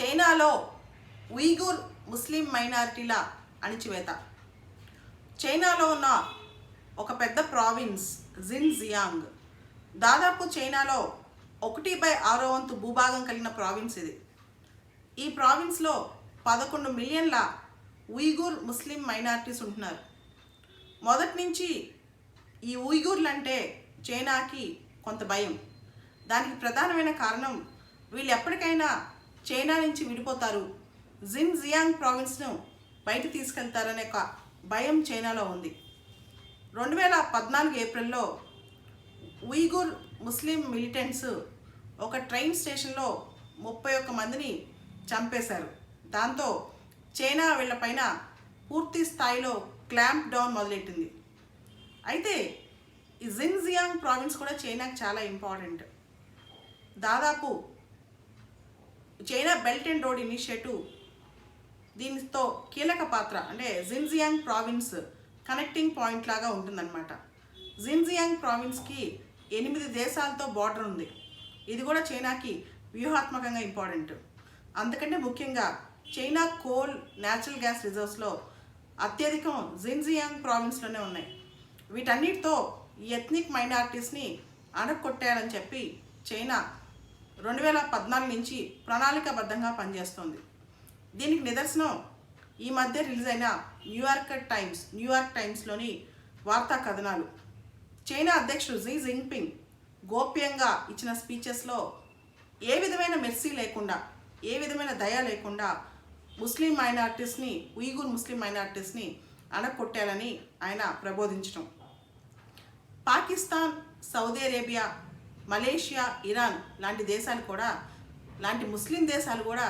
చైనాలో ఉయిగూర్ ముస్లిం మైనారిటీల అణిచివేత. చైనాలో ఉన్న ఒక పెద్ద ప్రావిన్స్ జిన్ జియాంగ్ దాదాపు చైనాలో ఒకటి బై ఆరో వంతు భూభాగం కలిగిన ప్రావిన్స్ ఇది. ఈ ప్రావిన్స్లో పదకొండు మిలియన్ల ఉయిగూర్ ముస్లిం మైనారిటీస్ ఉంటున్నారు. మొదటి నుంచి ఈ ఉయ్గూర్లు అంటే చైనాకి కొంత భయం. దానికి ప్రధానమైన కారణం వీళ్ళు ఎప్పటికైనా చైనా నుంచి విడిపోతారు. జిన్ జియాంగ్ ప్రావిన్స్ను బయట తీసుకెళ్తారనే ఒక భయం చైనాలో ఉంది. రెండు వేల పద్నాలుగు ఏప్రిల్లో ఉయ్గూర్ ముస్లిం మిలిటెంట్స్ ఒక ట్రైన్ స్టేషన్లో ముప్పై ఒక్క మందిని చంపేశారు. దాంతో చైనా వీళ్ళపైన పూర్తి స్థాయిలో క్లాంప్ డౌన్ మొదలెట్టింది. అయితే ఈ జిన్జియాంగ్ ప్రావిన్స్ కూడా చైనాకి చాలా ఇంపార్టెంట్. దాదాపు China belt and road initiative దీనితో కీలక పాత్ర అంటే జిన్జియాంగ్ ప్రావిన్స్ కనెక్టింగ్ పాయింట్ లాగా ఉంటుందన్నమాట. జిన్జియాంగ్ ప్రావిన్స్కి ఎనిమిది దేశాలతో బార్డర్ ఉంది. ఇది కూడా చైనాకి వ్యూహాత్మకంగా ఇంపార్టెంట్ అందుకంటే ముఖ్యంగా చైనా కోల్ న్యాచురల్ గ్యాస్ రిజర్వ్స్లో అత్యధికం జిన్జియాంగ్ ప్రావిన్స్లోనే ఉన్నాయి. వీటన్నిటితో ఎథ్నిక్ మైనారిటీస్ని అణగొట్టేయాలని చెప్పి చైనా రెండు వేల పద్నాలుగు నుంచి ప్రణాళికాబద్ధంగా పనిచేస్తోంది. దీనికి నిదర్శనం ఈ మధ్య రిలీజ్ అయిన న్యూయార్క్ టైమ్స్ న్యూయార్క్ టైమ్స్లోని వార్తా కథనాలు. చైనా అధ్యక్షుడు జీ జింగ్పింగ్ గోప్యంగా ఇచ్చిన స్పీచెస్లో ఏ విధమైన మెర్సీ లేకుండా ఏ విధమైన దయ లేకుండా ముస్లిం మైనార్టీస్ని ఉయిగూర్ ముస్లిం మైనార్టీస్ని అణకొట్టాలని ఆయన ప్రబోధించడం Pakistan Saudi Arabia Malaysia Iran లాంటి దేశాలు కూడా లాంటి ముస్లిం దేశాలు కూడా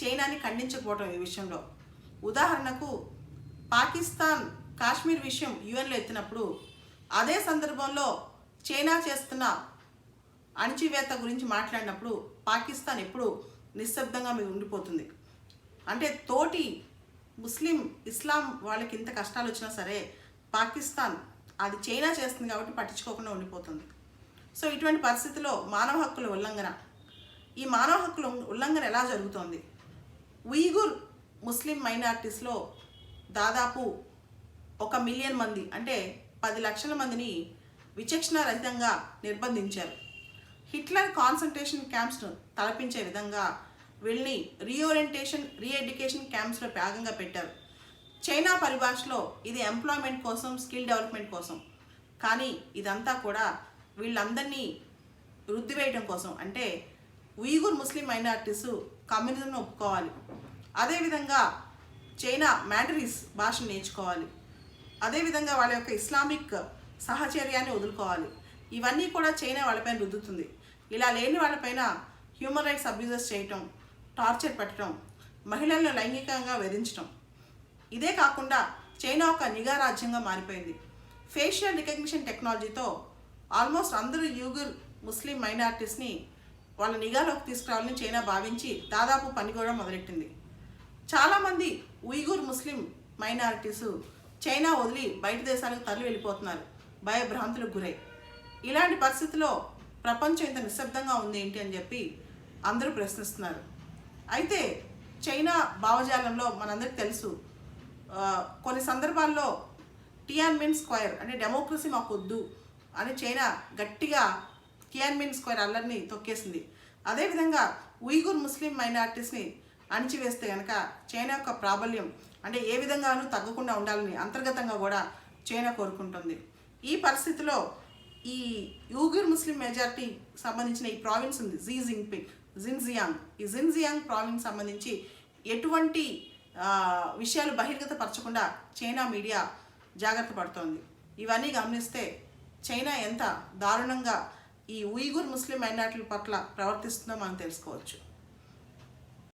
చైనాని ఖండించకపోవటం ఈ విషయంలో. ఉదాహరణకు పాకిస్తాన్ కాశ్మీర్ విషయం యుఎన్లో ఎత్తినప్పుడు అదే సందర్భంలో చైనా చేస్తున్న అణచివేత గురించి మాట్లాడినప్పుడు పాకిస్తాన్ ఎప్పుడు నిశ్శబ్దంగా మీరు ఉండిపోతుంది. అంటే తోటి ముస్లిం ఇస్లాం వాళ్ళకి ఇంత కష్టాలు వచ్చినా సరే పాకిస్తాన్ అది చైనా చేస్తుంది కాబట్టి పట్టించుకోకుండా ఉండిపోతుంది. సో ఇటువంటి పరిస్థితిలో మానవ హక్కుల ఉల్లంఘన. ఈ మానవ హక్కుల ఉల్లంఘన ఎలా జరుగుతోంది? ఉయిగుర్ ముస్లిం మైనారిటీస్లో దాదాపు ఒక మిలియన్ మంది అంటే పది లక్షల మందిని విచక్షణ రహితంగా నిర్బంధించారు. హిట్లర్ కాన్సన్ట్రేషన్ క్యాంప్స్ను తలపించే విధంగా వీళ్ళని రీఓరియంటేషన్ రీఎడ్యుకేషన్ క్యాంప్స్లో భాగంగా పెట్టారు. చైనా పరిభాషలో ఇది ఎంప్లాయ్మెంట్ కోసం స్కిల్ డెవలప్మెంట్ కోసం. కానీ ఇదంతా కూడా వీళ్ళందరినీ రుద్దివేయడం కోసం. అంటే ఉయ్యూర్ ముస్లిం మైనార్టీస్ కమ్యూనిజంను ఒప్పుకోవాలి. అదేవిధంగా చైనా మ్యాండరీస్ భాషను నేర్చుకోవాలి. అదేవిధంగా వాళ్ళ యొక్క ఇస్లామిక్ సహచర్యాన్ని వదులుకోవాలి. ఇవన్నీ కూడా చైనా వాళ్ళపైన రుద్దుతుంది. ఇలా లేని వాళ్ళపైన హ్యూమన్ రైట్స్ అబ్యూజెస్ చేయటం టార్చర్ పెట్టడం మహిళలను లైంగికంగా వేధించడం ఇదే కాకుండా చైనా ఒక నిఘా రాజ్యంగా మారిపోయింది. ఫేషియల్ రికగ్నిషన్ టెక్నాలజీతో ఆల్మోస్ట్ అందరూ యూగుర్ ముస్లిం మైనార్టీస్ని వాళ్ళ నిఘాలోకి తీసుకురావాలని చైనా భావించి దాదాపు పని కూడా మొదలెట్టింది. చాలామంది ఉయిగూర్ ముస్లిం మైనారిటీస్ చైనా వదిలి బయట దేశాలకు తరలి వెళ్ళిపోతున్నారు. భయభ్రాంతులకు గురై. ఇలాంటి పరిస్థితిలో ప్రపంచం ఇంత నిశ్శబ్దంగా ఉంది ఏంటి అని చెప్పి అందరూ ప్రశ్నిస్తున్నారు. అయితే చైనా భావజాలంలో మనందరికీ తెలుసు కొన్ని సందర్భాల్లో టియాన్మిన్ స్క్వేర్ అంటే డెమోక్రసీ మాకొద్దు అని చైనా గట్టిగా కియాన్మిన్ స్క్వేర్ అల్లర్ని తొక్కేసింది. అదేవిధంగా ఉయ్గూర్ ముస్లిం మైనారిటీస్ని అణిచివేస్తే కనుక చైనా యొక్క ప్రాబల్యం అంటే ఏ విధంగానూ తగ్గకుండా ఉండాలని అంతర్గతంగా కూడా చైనా కోరుకుంటుంది. ఈ పరిస్థితిలో ఈ యూగిర్ ముస్లిం మెజార్టీ సంబంధించిన ఈ ప్రావిన్స్ ఉంది. Xi Jinping Xinjiang. ఈ జిన్జియాంగ్ ప్రావిన్స్ సంబంధించి ఎటువంటి విషయాలు బహిర్గతపరచకుండా చైనా మీడియా జాగ్రత్త పడుతోంది. ఇవన్నీ గమనిస్తే చైనా ఎంత దారుణంగా ఈ ఉయిగుర్ ముస్లిం మైనార్టీల పట్ల ప్రవర్తిస్తుందో మనం తెలుసుకోవచ్చు.